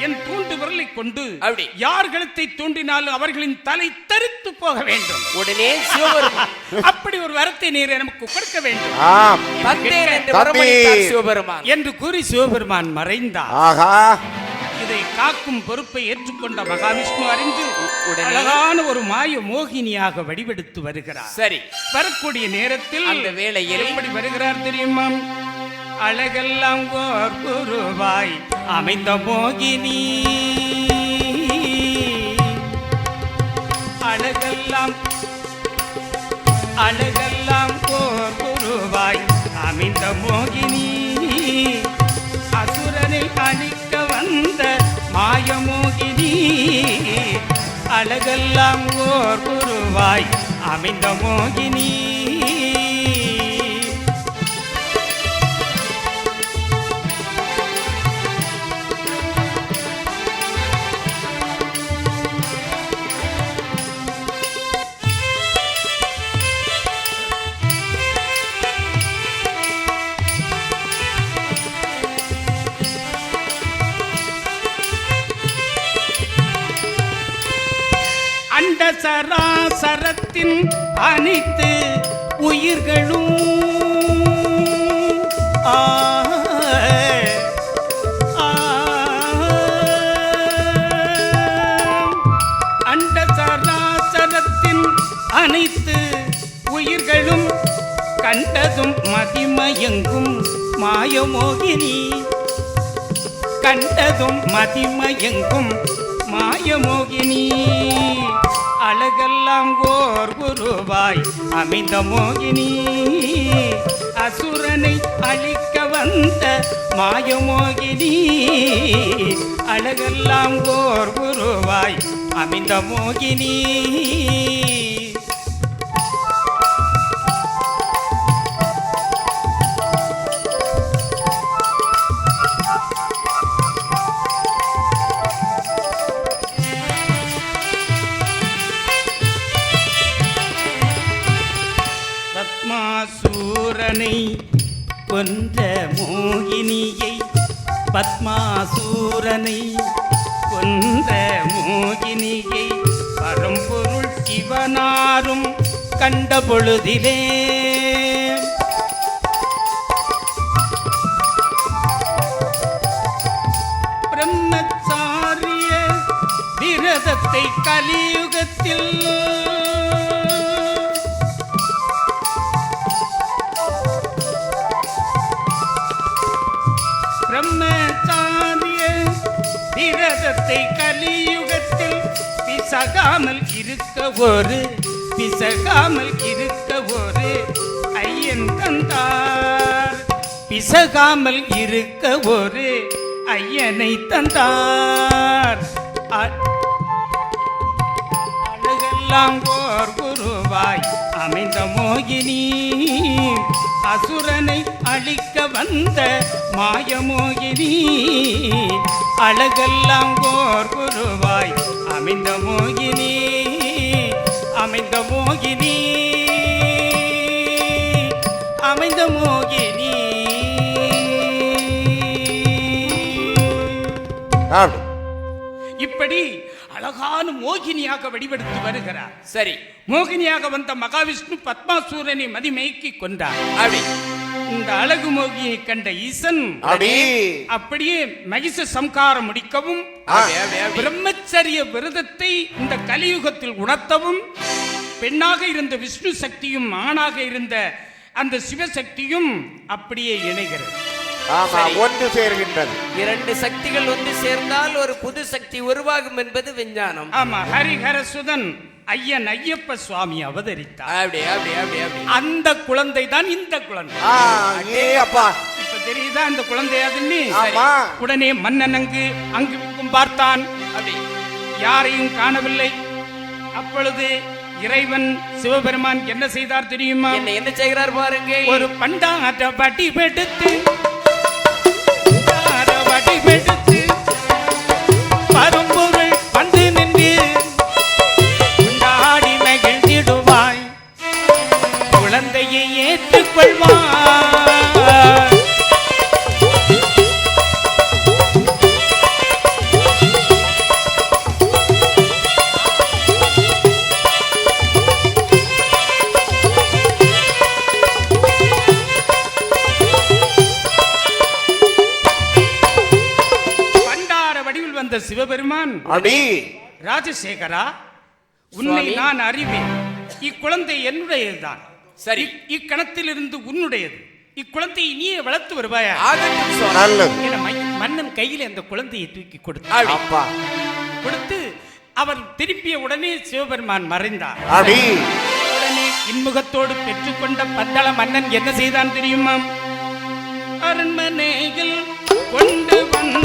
என் தூண்டு விரலை கொண்டு அப்படி. யார் கழுத்தை தூண்டினாலும் அவர்களின் தலை தரித்து போக வேண்டும். உடனே சிவபெருமான் அப்படி ஒரு வரத்தை நீர் நமக்கு கொடுக்க வேண்டும். ஆம். தந்தேன் என்று தம்பி. வரமளித்தார் சிவபெருமான். என்று கூறி சிவபெருமான் மறைந்தார். ஆஹா இதை காக்கும் பொறுப்பை ஏற்றுக்கொண்ட மகாவிஷ்ணு அறிந்து உடனே? அழகான ஒரு மாய மோகினியாக வடிவெடுத்து வருகிறார். சரி. வரக்கூடிய நேரத்தில் அந்த வேளையில் எப்படி வருகிறார் தெரியுமா? அழகெல்லாம் ஓர் குருவாய் அமைந்த மோகினி. அழகெல்லாம் அழகெல்லாம் ஓர் குருவாய் அமைந்த மோகினி. அசுரனை அழிக்க வந்த மாயமோகினி அழகெல்லாம் ஓர் குருவாய் அமைந்த மோகினி. சராசரத்தின் அனைத்து உயிர்களும். ஆ, அனைத்து உயிர்களும் கண்டதும் மதிமயங்கும் மாயமோகினி. கண்டதும் மதிமயங்கும் மாயமோகினி. அழகெல்லாம் ஓர் குருவாய் அமைந்த மோகினி. அசுரனை அழிக்க வந்த மாயமோகினி அழகெல்லாம் ஓர் குருவாய் அமைந்த மோகினி. பத்மாசூரனை கொந்த மோகினியை பரம்பொருள் சிவனாரும் கண்ட பொழுதிலே. பிரம்மச்சாரிய விரதத்தை கலியுகத்தில் பிசகாமல் இருக்க ஒரு பிசகாமல் இருக்க ஒரு ஐயன் தந்தார். பிசகாமல் இருக்க ஒரு ஐயனை தந்தார். அழகெல்லாம் ஓர் குருவாய் அமைந்த மோகினி. அசுரனை அழிக்க வந்த மாயமோகினி அழகெல்லாம் ஓர் குருவாய் அமைந்த மோகினி அமைந்த மோகினி அமைந்த மோகினி. இப்படி அழகான மோகினியாக வடிவெடுத்து வருகிறார். சரி. மோகினியாக வந்த மகாவிஷ்ணு பத்மாசூரனை மதிமயக்கி கொண்டார். அப்படி இந்த அழகு மோகியை கண்ட ஈசன் அப்படியே மகிஷ சம்காரம் முடிக்கவும். பிரம்மச்சரிய விரதத்தை இந்த கலியுகத்தில் உணர்த்தவும் பெண்ணாக இருந்த விஷ்ணு சக்தியும் ஆணாக இருந்த அந்த சிவசக்தியும் அப்படியே இணைகிறது. ஒன்று சேர்கின்றது. இரண்டு சக்திகள் ஒன்று சேர்ந்தால் ஒரு புது சக்தி உருவாகும் என்பது விஞ்ஞானம். ஆமா ஹரிஹர சுதன். ஐயன் ஐயப்ப சுவாமி அவதரித்தார். அப்படி அப்படி அப்படி அப்படி. அந்த குழந்தை தான் இந்த குழந்தை. ஆ ஏ அப்பா. இப்ப தெரியுதா அந்த குழந்தை அதுன்னு? ஆமா. உடனே மன்னன் அங்கு அங்கு இங்கும் பார்த்தான். அப்படி. யாரையும் காணவில்லை. அப்பொழுது இறைவன் சிவபெருமான் என்ன செய்தார் தெரியுமா? என்ன என்ன செய்கிறார் பாருங்க. ஒரு பண்டார வடி வெடுத்து பண்டார வடி அந்த சிவபெருமான் அடி. ராஜசேகரா உன்னை. நான் அறிவேன். இக்குழந்தை என்னுடையதுதான். சரி. இக்- இக்கணத்திலிருந்து உன்னுடையது. இக்குழந்தையை நீயே வளர்த்து வருவாயா? மன்னன் கையில் அந்த குழந்தையை தூக்கி கொடுத்து கொடுத்து அவர் திரும்பிய உடனே சிவபெருமான் மறைந்தார். உடனே இன்முகத்தோடு பெற்றுக்கொண்ட பத்தள மன்னன் என்ன செய்தான் தெரியுமா? அரண்மனையில் கொண்டு வந்து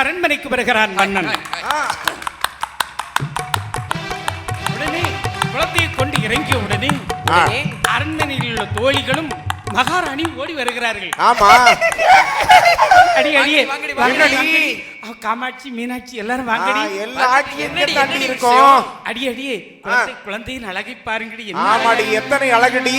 அரண்மனைக்கு வருகிறான் மன்னன். உடனே குளத்தையை கொண்டு இறங்கிய உடனே அரண்மனையில் உள்ள தோழிகளும் மகாராணி ஓடி வருகிறார்கள். ஆமா. அடி அடியே வாங்கடி, காமாட்சி மீனாட்சி எல்லாரும் வாங்கடி. எல்லா ஆட்சியும் இருக்கும் அடி குழந்தை குழந்தையின் அழகை பாருங்கடி ஆமாடி எத்தனை அழகுடி?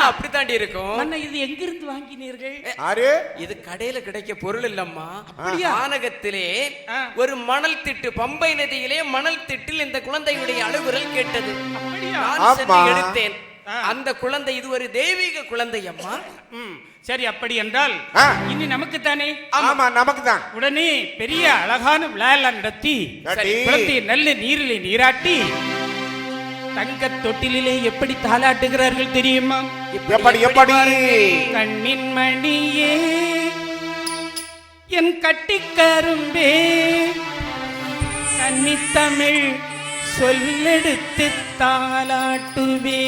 அப்படி தாண்டி இருக்கும். மன்ன இது எங்கிருந்து வாங்கினீர்கள்? ஆறு இது கடையில கிடைக்க பொருள் இல்லம்மா. அப்படியா? வானகத்திலே ஆ. ஒரு மணல் திட்டு பம்பை நதியிலே மணல் திட்டில் இந்த குழந்தையுடைய அழுகுரல் கேட்டது. எடுத்தேன். அந்த குழந்தை இது ஒரு தெய்வீக குழந்தை அம்மா. சரி அப்படி என்றால். இனி நமக்கு தானே ஆமா. நமக்கு தான் உடனே பெரிய அழகான விழாலாம் நடத்தி. குளத்தை நல்ல நீரிலே நீராட்டி தங்க தொட்டிலே எப்படி தாளாட்டுகிறார்கள் தெரியுமா? எப்படி எப்படி கண்ணின் மணியே என் கட்டிக்கரும்பே கன்னித்தமிழ் சொல்லெடுத்து தாலாட்டுவேன்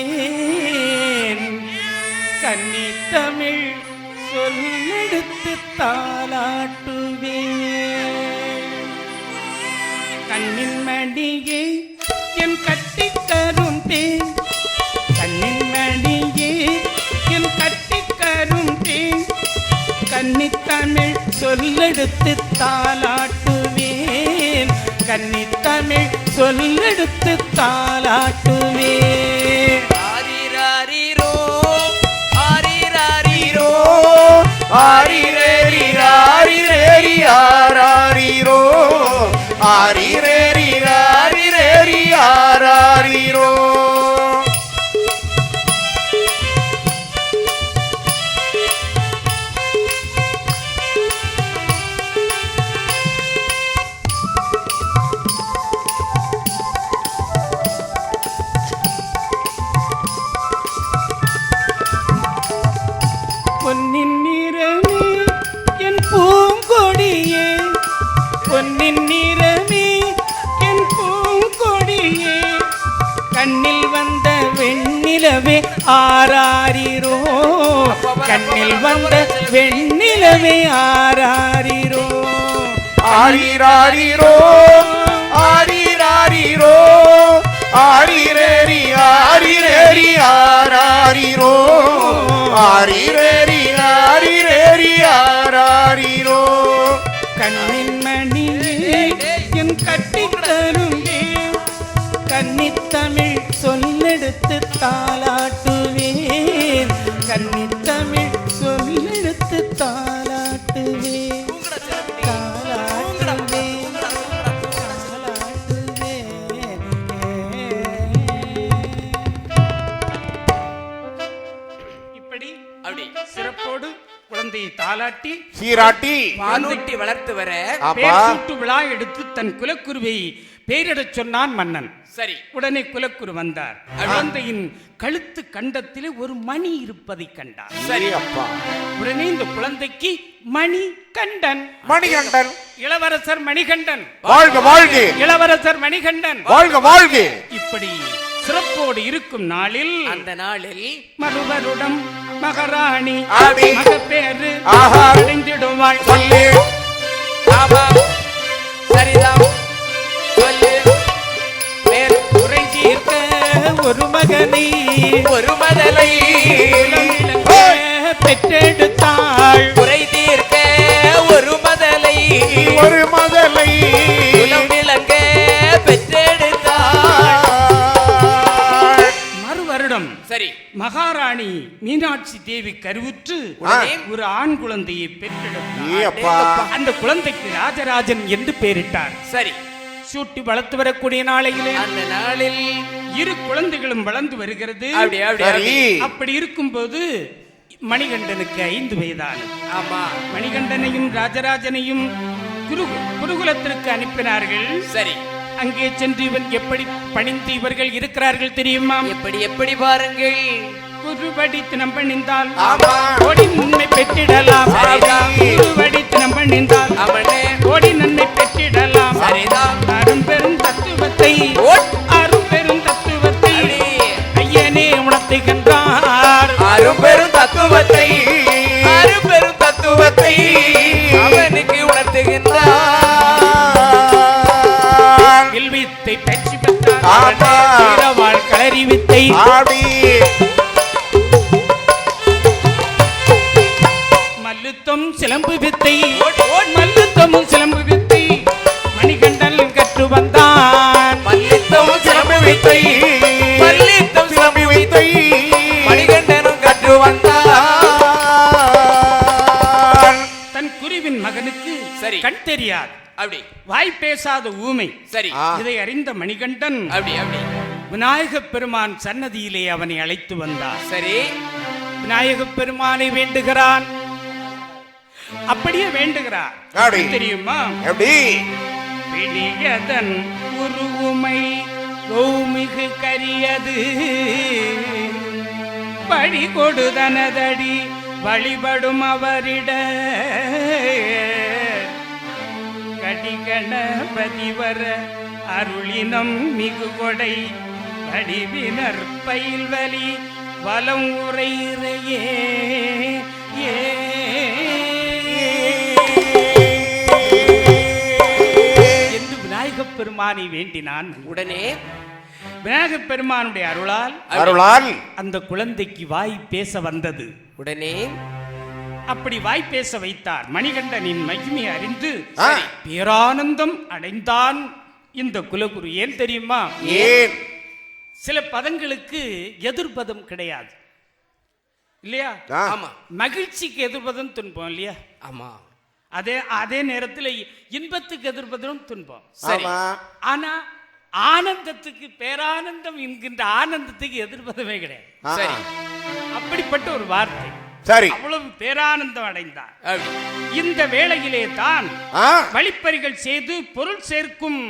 கன்னி தமிழ் சொல்லெடுத்து தாலாட்டுவேன் கண்ணின் மடியே என் கட்டி தரும் தேன் கண்ணின் மடியே என் கட்டி தரும் தேன் கன்னி தமிழ் சொல்லெடுத்து தாலாட்டு கன்னித்தமிழ் சொல்லெடுத்து தாளாட்டுவே ஆரிராரிரோ, ஆரிராரிரோ. ஆரிரேரி ஆரிரேரி ஆராரிரோ ஆரிரேரி ஆரிரேரி ஆராரிரோ ஆராரிரோ? கண்ணில் வந்த வெண்ணிலவே ஆராரிரோ? ஆரிராரிரோ? ஆரிராரிரோ? ஆரிரேரி ஆரிரேரி ஆராரிரோ? ஆரிரேரி ஆரிரேரி ஆராரிரோ? கண்ணின் மணியே என் கட்டிக்கரும்பே கன்னித்தமிழ் சொல்லெடுத்து தாளாட்டுவேன். கன்னித்தமிழ் சொல்லெடுத்து தாளாட்டுவேன். சிறப்போடு குழந்தையை தாளாட்டி சீராட்டி. வானூட்டி வளர்த்து வர விழா எடுத்து தன் குலக்குருவை பெயரிடச் சொன்னான் மன்னன். சரி. உடனே குலக்குரு வந்தார். குழந்தையின் கழுத்து கண்டத்திலே ஒரு மணி இருப்பதை கண்டார். சரி. அப்பா உடனே இந்த குழந்தைக்கு மணி கண்டன் மணிகண்டன். இளவரசர் மணிகண்டன். வாழ்க வாழ்க. இளவரசர் மணிகண்டன். வாழ்க வாழ்க. இப்படி சிறப்போடு இருக்கும் நாளில் அந்த நாளில் மறுவருடம் மகாராணி. மகப்பேறு ஆஹா. அடைந்திடுவாள் சரிதான் ஒரு மகனை. ஒரு மதலை பெற்றெடுத்தாள். குறை தீர்க்க ஒரு மதலை ஒரு மதலை விளங்க பெற்றெடுத்தாள். மறு வருடம் சரி. மகாராணி மீனாட்சி தேவி கருவுற்று ஒரு ஆண் குழந்தையை பெற்றெடுத்தார் அந்த குழந்தைக்கு ராஜராஜன் என்று பெயரிட்டார். சரி. சூட்டி வளர்த்து வரக்கூடிய நாளையிலே. அந்த நாளில் இரு குழந்தைகளும் வளர்ந்து வருகிறது. அப்படி அப்படி அப்படி. இருக்கும்போது மணிகண்டனுக்கு ஐந்து வயதானது. ஆமா. மணிகண்டனையும் ராஜராஜனையும் குரு குருகுலத்திற்கு அனுப்பினார்கள். சரி. அங்கே சென்று இவன் எப்படி பணிந்து இவர்கள் இருக்கிறார்கள் தெரியுமா? எப்படி எப்படி பாருங்கள். தினம் பணிந்தால் ஆமா. கோடி நன்மை பெற்றிடலாம். குருவடி தினம் பணிந்தால் அவனே கோடி நன்மை பெற்றிடலாம். சரிதான். தத்துவத்தை. அரும்பெரும் தத்துவத்தை. ஐயனே உணர்த்துகின்றார். அரும்பெரும் தத்துவத்தை அரும்பெரும் தத்துவத்தை அவனுக்கு உணர்த்துகின்றார். வில்வித்தை பயிற்சி பெற்றார் களரி வித்தை ஆடி மல்லுத்தம் சிலம்பு வித்தை. தெரியாது. அப்படி. வாய் பேசாத ஊமை. சரி. இதை அறிந்த மணிகண்டன் அப்படி அப்படி. விநாயகப் பெருமான் சன்னதியிலே அவனை அழைத்து வந்தார். சரி. விநாயகப் பெருமானை வேண்டுகிறான். அப்படியே வேண்டுகிறார். தெரியுமா? எப்படி பிடியதன் உருவுமை கௌமிகு கரியது. பழி கொடுதனதடி வழிபடும் அவரிட. கடிகணபதி வர அருளினம் மிகு கொடை. வடிவினர் பயில்வலி வலம் உரையிறையே என்று விநாயகப் பெருமானை வேண்டினான். உடனே விநாயகப் பெருமானுடைய அருளால் அருளால் அந்த குழந்தைக்கு வாய் பேச வந்தது. உடனே அப்படி வாய் பேச வைத்தார். மணிகண்டனின் மகிமை அறிந்து பேரானந்தம் அடைந்தான். இந்த குலகுரு ஏன் தெரியுமா? ஏன்? சில பதங்களுக்கு எதிர்பதம் கிடையாது. இல்லையா. ஆமா. மகிழ்ச்சிக்கு எதிர்பதம் துன்பம் இல்லையா? ஆமா. அதே அதே நேரத்தில் இன்பத்துக்கு எதிர்பதம் துன்பம். சரி. ஆனா ஆனந்தத்துக்கு பேரானந்தம் என்கின்ற ஆனந்தத்துக்கு எதிர்பதமே கிடையாது. சரி. அப்படிப்பட்ட ஒரு வார்த்தை. சரி. அவ்வளவு பேரானந்தம் அடைந்தார் அப்படி இந்த வேளையிலே தான் வழிப்பறிகள் செய்து பொருள் சேர்க்கும்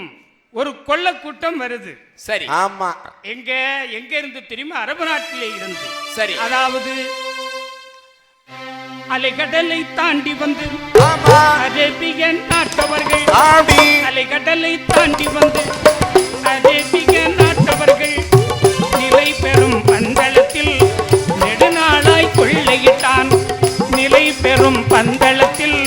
ஒரு கொள்ள கூட்டம் வருது. சரி. ஆமா. எங்க எங்க இருந்து தெரியுமா? அரபு நாட்டிலே இருந்து. சரி. அதாவது அலைகடலை தாண்டி வந்து அரேபிய நாட்டவர்கள் ஆடி. அலைகடலை தாண்டி வந்து அரேபிய நாட்டவர்கள் நிலை பெறும் பந்தளத்தில் நெடுநாளாய் கொள்ளையிட்டான். நிலை பெறும் பந்தளத்தில்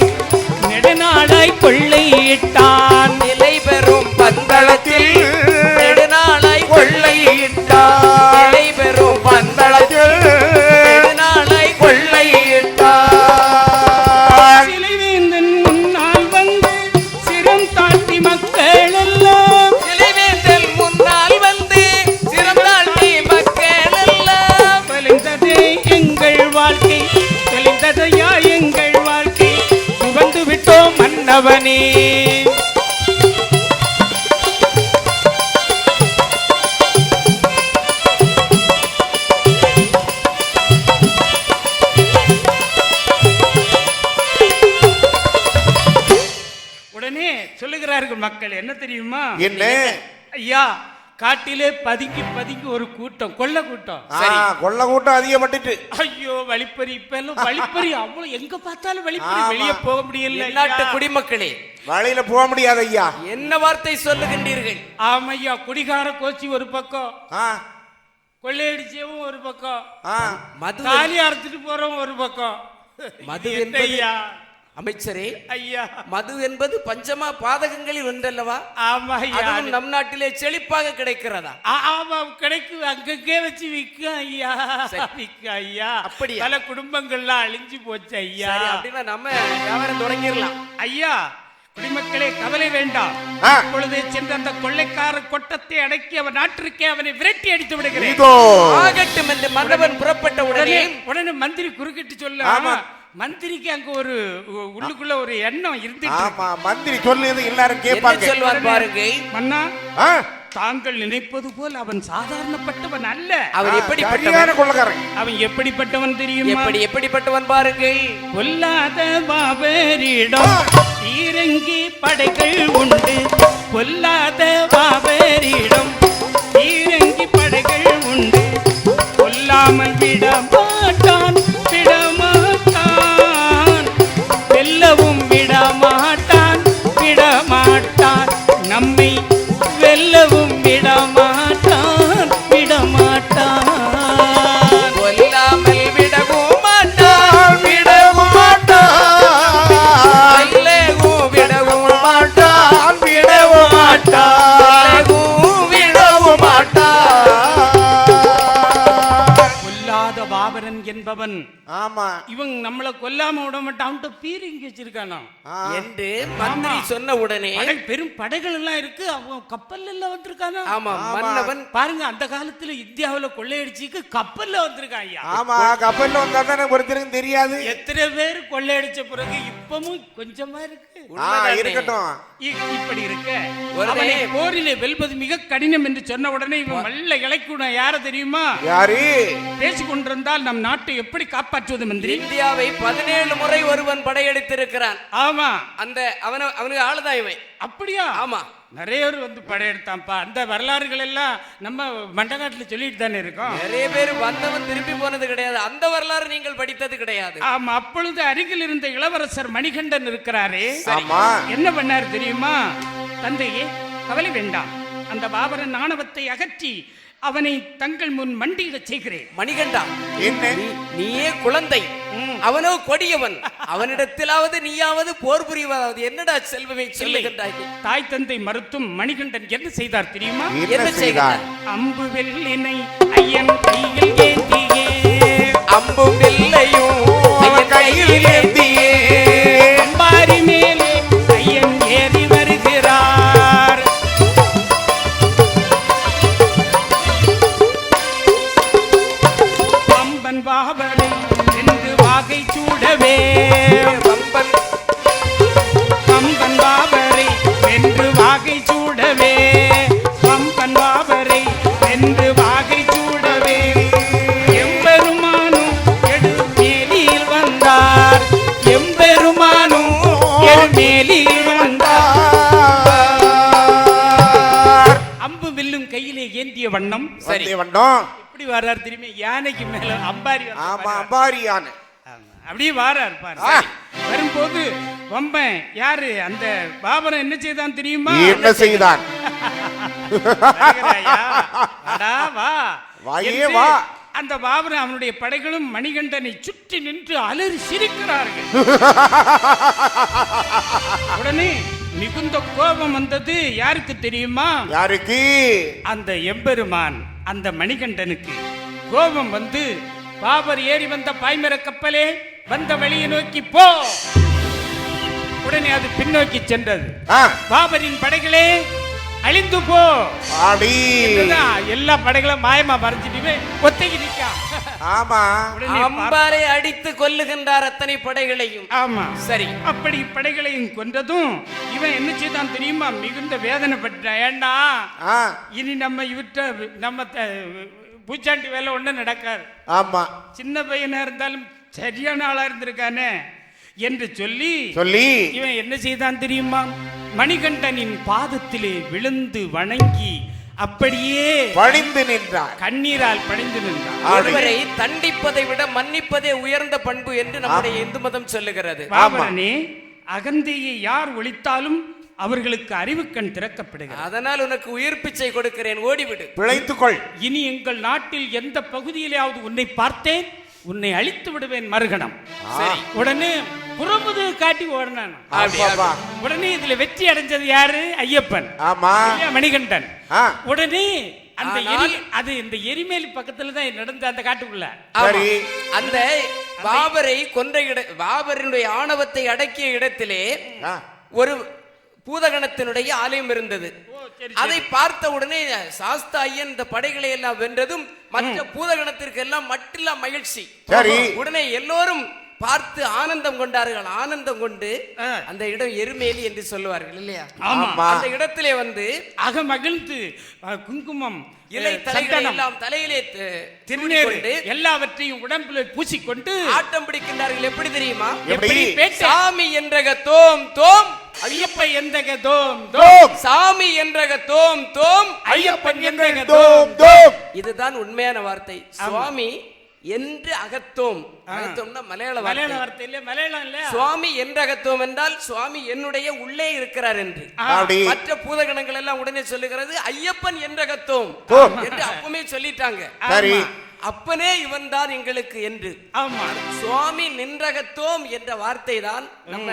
நெடுநாளாய் கொள்ளையிட்டான். நிலை பெறும் பந்தளத்தில் காட்டிலே பதுங்கி பதுங்கி ஒரு கூட்டம் கொள்ள கூட்டம். கொள்ள கூட்டம் அதிகப்பட்டுட்டு. ஐயோ வழிப்பறி இப்ப எல்லாம் வழிப்பறி அவ்வளவு எங்க பார்த்தாலும் வழிப்பறி. வெளியே போக முடியல நாட்டு ஐயா. குடிமக்களே. வழியில போக முடியாது ஐயா என்ன வார்த்தை சொல்லுகின்றீர்கள்? ஆமையா குடிகார கோச்சி ஒரு பக்கம் கொள்ளையடிச்சவும் ஒரு பக்கம் மது தாலி அறுத்துட்டு போறவன் ஒரு பக்கம். மது ஐயா அமைச்சரே ஐயா. மது என்பது பஞ்சமா பாதகங்களில் ஒன்றல்லவா? ஆமா ஐயா. நம் நாட்டிலே செழிப்பாக கிடைக்கிறதா? ஆமா கிடைக்கும் அங்கங்கே வச்சு விற்கும் ஐயா. விற்கும் ஐயா. அப்படியா? பல குடும்பங்கள்லாம் அழிஞ்சு போச்சு ஐயா. சரி அப்படின்னா நம்ம வியாபாரம் தொடங்கிடலாம். ஐயா குடிமக்களே கவலை வேண்டாம். இப்பொழுது சென்று அந்த கொள்ளைக்கார கொட்டத்தை அடக்கி அவன் நாட்டிற்கே அவனை விரட்டி அடித்து விடுகிறேன். ஆகட்டும் என்று மன்னவன் புறப்பட்ட உடனே உடனே உடனே மந்திரி குறுக்கிட்டு சொல்ல. ஆமா. மந்திரிக்கு அங்க ஒரு உள்ளுக்குள்ள ஒரு எண்ணம் இருந்துட்டு ஆமா மந்திரி சொல்லுது எல்லாரும் கேட்பாங்க. சொல்வார் பாருங்க. மன்னா தாங்கள் நினைப்பது போல் அவன் சாதாரணப்பட்டவன் அல்ல. எப்படிப்பட்டவன்? சரியான கொள்ளக்காரன். அவன் எப்படிப்பட்டவன் தெரியுமா? எப்படி எப்படிப்பட்டவன் பாருங்கள் கொல்லாத பாபரிடம் தீரங்கி படைகள் உண்டு. கொல்லாத கொல்லாம விட மாட்டான். பீரிங்கி வச்சிருக்கானா என்று மந்திரி சொன்ன உடனே பெரும் படைகள் எல்லாம் இருக்கு. அவன் கப்பல்ல எல்லாம் வந்திருக்கானா? ஆமா மன்னவன் பாருங்க அந்த காலத்துல இந்தியாவுல கொள்ளையடிச்சுக்கு கப்பல்ல வந்திருக்கான் ஐயா. ஆமா கப்பல்ல வந்தா தானே ஒருத்தருக்கும் தெரியாது. எத்தனை பேர் கொள்ளையடிச்ச பிறகு இப்பவும் கொஞ்சமா இருக்கு? இருக்கட்டும். இப்படி இருக்க. உடனே- அவனை போரிலே வெல்வது மிக கடினம் என்று சொன்ன உடனே இவன் மல்ல இழைக்கூடான் யார தெரியுமா? யாரு? பேசிக் கொண்டிருந்தால் நம் நாட்டை எப்படி காப்பாற்றுவது மந்திரி? இந்தியாவை பதினேழு முறை ஒருவன் படையெடுத்திருக்கிறான். ஆமா. அந்த அவன அவனுக்கு ஆளுதான் இவன். அப்படியா? ஆமா. நிறைய பேர் வந்து படையெடுத்தான்ப்பா. அந்த வரலாறுகள் எல்லாம் நம்ம மண்டகாட்டுல சொல்லிட்டு தானே இருக்கோம். நிறைய பேர் வந்தவன் திரும்பி போனது கிடையாது. அந்த வரலாறு நீங்கள் படித்தது கிடையாது. ஆமா அப்பொழுது அருகில் இருந்த இளவரசர் மணிகண்டன் இருக்கிறாரே. ஆமா. என்ன பண்ணார் தெரியுமா? தந்தையே கவலை வேண்டாம். அந்த பாபரன் ஆணவத்தை அகற்றி அவனை தங்கள் முன் மண்டியிடச் செய்கிறேன். மணிகண்டா என்ன? நீ- நீயே குழந்தை. அவனோ கொடியவன். அவனிடத்திலாவது நீயாவது போர் புரிவதாவது. என்னடா செல்வமே சொல்லுகின்றாய்? தாய் தந்தை மறுத்தும் மணிகண்டன் என்ன செய்தார் தெரியுமா? என்ன செய்தார்? அம்பு வெள்ளினை ஐயன் கையில் ஏந்தியே. அம்பு அவன் கையில் சரி. வந்தோம். எப்படி வர்றார் திரும்பி யானைக்கு மேல அம்பாரி ஆமா மாதிரி அம்பாரியான ஆமா. அப்படியே வாரார் பாரு. வரும்போது வம்பன் யாரு? அந்த பாபரன் என்ன செய்தான் தெரியுமா? என்ன செய்தான்? வா. வாயே என்று வா. அந்த பாபரன் அவனுடைய படைகளும் மணிகண்டனை சுற்றி நின்று அலறி சிரிக்கிறார்கள். உடனே மிகுந்த கோபம் வந்தது யாருக்கு தெரியுமா? யாருக்கு? அந்த எம்பெருமான். அந்த மணிகண்டனுக்கு கோபம் வந்து பாபர் ஏறி வந்த பாய்மர கப்பலே வந்த வழியை நோக்கி போ. உடனே அது பின்னோக்கி சென்றது. பாபரின் படைகளே அழிந்து போ. ஆடி. எல்லா படைகளும் மாயமா மறைஞ்சிட்டுமே ஒத்தைக்கு நிக்கா. ஆமா. அம்பாரை அடித்து கொல்லுகின்றார் அத்தனை படைகளையும். ஆமா. சரி. அப்படி படைகளையும் கொன்றதும் இவன் என்ன செய்தான் தெரியுமா? மிகுந்த வேதனைப்பட்டான் ஏண்டா? ஆ, இனி நம்ம இவற்ற நம்ம த- பூச்சாண்டி வேலை ஒன்றும் நடக்காது. ஆமா. சின்ன பையனா இருந்தாலும் சரியான ஆளா இருந்திருக்கானே என்று சொல்லி சொல்லி. இவன் என்ன செய்தான் தெரியுமா? மணிகண்டனின் பாதத்திலே விழுந்து வணங்கி அப்படியே பணிந்து நின்றார். கண்ணீரால் பணிந்து நின்றான் ஆடி. ஒருவரை தண்டிப்பதை விட மன்னிப்பதே உயர்ந்த பண்பு என்று நம்முடைய இந்து மதம் சொல்லுகிறது. அகந்தையை யார் ஒழித்தாலும் அவர்களுக்கு அறிவுக்கண் திறக்கப்படுகிறது. அதனால் உனக்கு உயிர் பிச்சை கொடுக்கிறேன் ஓடிவிடு. பிழைத்துக்கொள். இனி எங்கள் நாட்டில் எந்த பகுதியிலாவது உன்னை பார்த்தேன்? உன்னை அழித்து விடுவேன் மறுகணம். சரி உடனே புறமுது காட்டி ஓடினான். உடனே இதுல வெற்றி அடைஞ்சது யாரு? ஐயப்பன். ஆமா. மணிகண்டன். உடனே அந்த எரி அது இந்த எரிமேலி பக்கத்துல தான் நடந்த அந்த காட்டுக்குள்ள. அந்த பாபரை கொன்ற இட பாபரினுடைய ஆணவத்தை அடக்கிய இடத்திலே ஒரு பூதகணத்தினுடைய ஆலயம் இருந்தது. அதை பார்த்த உடனே சாஸ்தா ஐயன் இந்த படைகளை எல்லாம் வென்றதும் மற்ற பூதகணத்திற்கு எல்லாம் மட்டில்லா மகிழ்ச்சி. சரி. உடனே எல்லோரும் பார்த்து ஆனந்தம் கொண்டார்கள். ஆனந்தம் கொண்டு. அந்த இடம் எருமேலி என்று சொல்லுவார்கள் இல்லையா? ஆமா. அந்த இடத்திலே வந்து அக மகிழ்ந்து குங்குமம் இலை தலைகளை எல்லாம் தலையிலே திருநீர் கொண்டு எல்லாவற்றையும் உடம்பில் பூசிக்கொண்டு ஆட்டம் பிடிக்கின்றார்கள். எப்படி தெரியுமா? எப்படி? சாமி என்றக தோம் தோம். ஐயப்ப எந்தக தோம் தோம். சாமி என்றக தோம் தோம். ஐயப்பன் தோம் தோம். தோம். இதுதான் உண்மையான வார்த்தை. சுவாமி என்று அகத்தோம். அகத்தோம்னா மலையாள மலையாள வார்த்தை இல்ல மலையாளம் இல்ல சுவாமி என்று அகத்தோம் என்றால் சுவாமி என்னுடைய உள்ளே இருக்கிறார் என்று. மற்ற பூதகணங்கள் எல்லாம் உடனே சொல்லுகிறது ஐயப்பன் என்றகத்தோம் தோம். என்று அப்பமே சொல்லிட்டாங்க. சரி. அப்பனே இவன் தான் எங்களுக்கு என்று. ஆமா. சுவாமி நின்றகத்தோம் என்ற வார்த்தை தான் நம்ம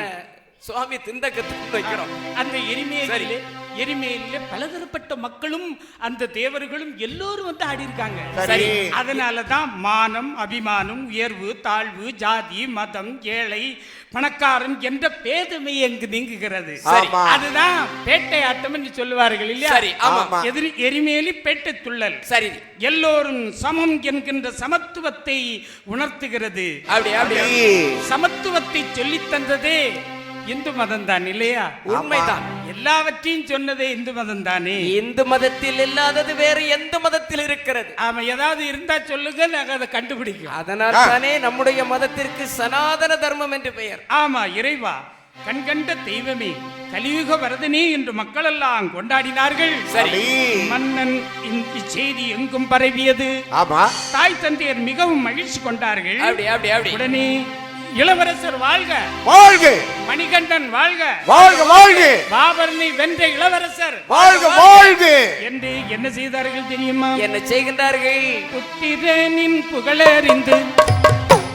சுவாமி திண்டகத்தோம் வைக்கிறோம். அந்த எரிமேலிலே சரி. எரிமேலிலே பலதரப்பட்ட மக்களும் அந்த தேவர்களும் எல்லோரும் வந்து ஆடி இருக்காங்க சரி. அதனாலதான் மானம் அபிமானம் உயர்வு தாழ்வு ஜாதி மதம் ஏழை பணக்காரன் என்ற பேதமை அங்கு நீங்குகிறது. அதுதான் பேட்டை ஆட்டம் என்று சொல்லுவார்கள் இல்லையா? சரி. ஆமா. எதிரி எரிமேலி பேட்டை துள்ளல். சரி. எல்லோரும் சமம் என்கின்ற சமத்துவத்தை உணர்த்துகிறது. அப்படி அப்படி அப்படி. சமத்துவத்தை சொல்லித் தந்ததே இந்து மதம் தான் இல்லையா? உண்மைதான் எல்லாவற்றையும் சொன்னதே இந்து மதம் தானே? இந்து மதத்தில் இல்லாதது வேறு எந்த மதத்தில் இருக்கிறது? ஆமா ஏதாவது இருந்தா சொல்லுங்க நாங்க அதை கண்டுபிடிக்கும் அதனால் தானே நம்முடைய மதத்திற்கு சனாதன தர்மம் என்று பெயர். ஆமா இறைவா கண்கண்ட தெய்வமே கலியுக வரதனே என்று மக்களெல்லாம் கொண்டாடினார்கள். சரி. மன்னன் இந்த செய்தி எங்கும் பரவியது. ஆமா. தாய் தந்தையர் மிகவும் மகிழ்ச்சி கொண்டார்கள். அப்படி அப்படி அப்படி. உடனே இளவரசர் வாழ்க. வாழ்க. மணிகண்டன் வாழ்க. வாழ்க வாழ்க. பாபரனை வென்ற இளவரசர். வாழ்க வாழ்க. என்று என்ன செய்தார்கள் தெரியுமா? என்ன செய்கின்றார்கள்? புத்திரனின் புகழறிந்து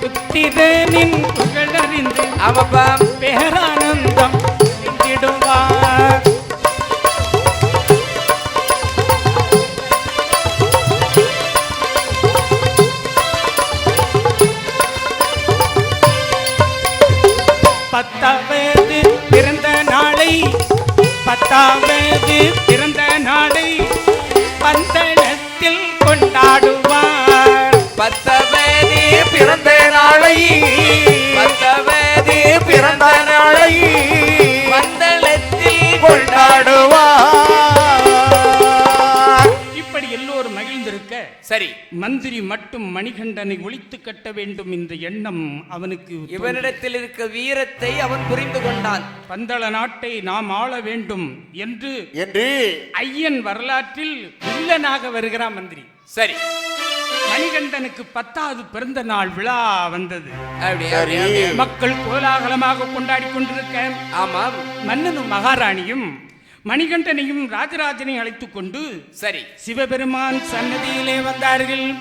புத்திரனின் புகழறிந்து ஆமாப்பா. பேரானந்தம் சென்றிடுவார் பத்தாவது பிறந்த நாளை பந்தளத்தில் கொண்டாடுவார். சரி. மந்திரி மட்டும் மணிகண்டனை ஒழித்து கட்ட வேண்டும் என்ற எண்ணம் அவனுக்கு. இவனிடத்தில் இருக்க வீரத்தை அவன் புரிந்து கொண்டான். பந்தள நாட்டை நாம் ஆள வேண்டும் என்று என்று? ஐயன் வரலாற்றில் வில்லனாக வருகிறான் மந்திரி. சரி. மணிகண்டனுக்கு பத்தாவது பிறந்த நாள் விழா வந்தது. மக்கள் கோலாகலமாக கொண்டாடி கொண்டிருக்க ஆமாம். மன்னனும் மகாராணியும் மணிகண்டனையும் ராஜராஜனையும் அழைத்துக் கொண்டு சரி. சிவபெருமான் சன்னதியிலே வந்தார்கள்.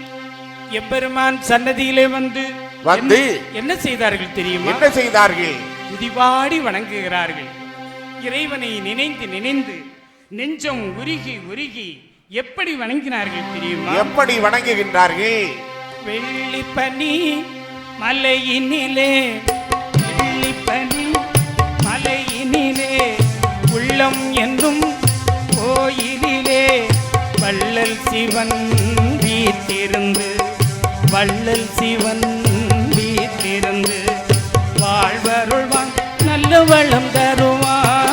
எப்பெருமான் சன்னதியிலே வந்து வந்து என்ன- செய்தார்கள் தெரியுமா? என்ன செய்தார்கள்? துதிபாடி வணங்குகிறார்கள். இறைவனை நினைந்து நினைந்து நெஞ்சம் உருகி உருகி எப்படி வணங்கினார்கள் தெரியுமா? எப்படி வணங்குகின்றார்கள்? வெள்ளிப்பனி மலையினிலே வெள்ளிப்பனி மலையினிலே உள்ளம் என்னும் கோயிலிலே வள்ளல் சிவன் வீத்திருந்து வள்ளல் சிவன் வீத்திருந்து வாழ்வருள்வான் நல்ல வளம் தருவான்.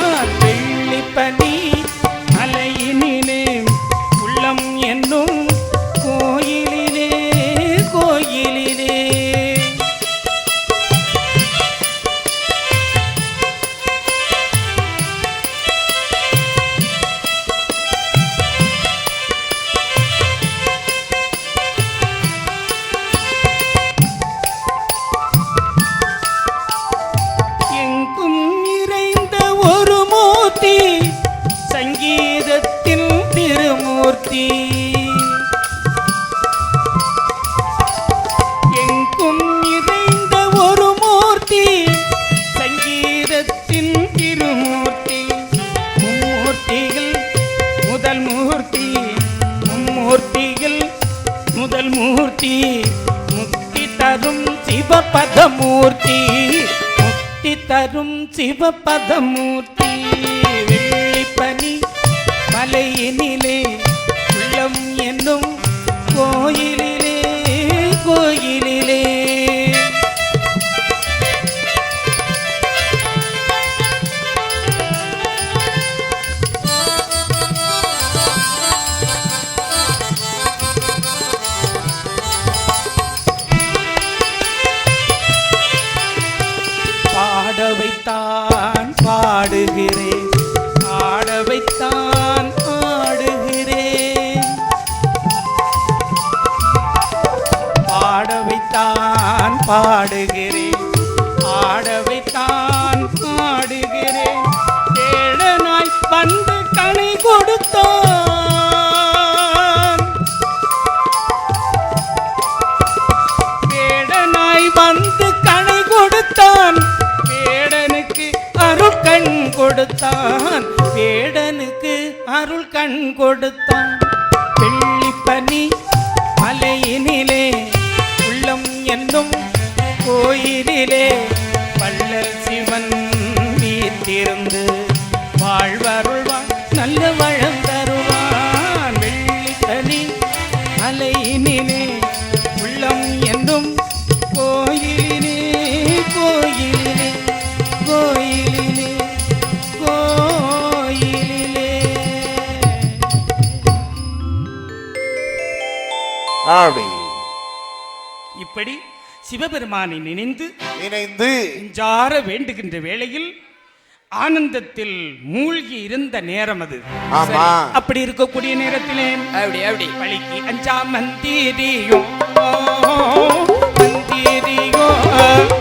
Di. பாடுகிறேன். ஆடவைத்தான் ஆடுகிறேன். ஏழனாய் வந்து கணை கொடுத்தான். வேடனாய் வந்து கணை கொடுத்தான். வேடனுக்கு அருள் கண் கொடுத்தான். வேடனுக்கு அருள் கண் கொடுத்தான். வெள்ளிப்பனி கோயிலிலே வள்ளல் சிவன் வீத்திருந்து வாழ்வருள்வான் நல்ல வளம் தருவான். வெள்ளித்தனி அலையினிலே உள்ளம் என்றும் கோயிலிலே கோயிலிலே கோயிலிலே கோயிலிலே. அப்படி சிவபெருமானை நினைந்து இணைந்து நெஞ்சார வேண்டுகின்ற வேளையில் ஆனந்தத்தில் மூழ்கி இருந்த நேரம் அது. அப்படி இருக்கக்கூடிய நேரத்திலே அப்படி அப்படி. பழிக்கு அஞ்சா மந்திரியோ மந்திரியோ மந்திரியும்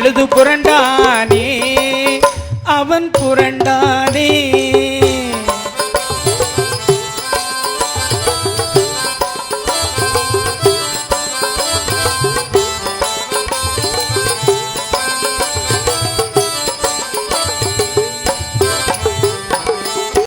என்ற புரண்டா